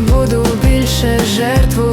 не буду більше жертвою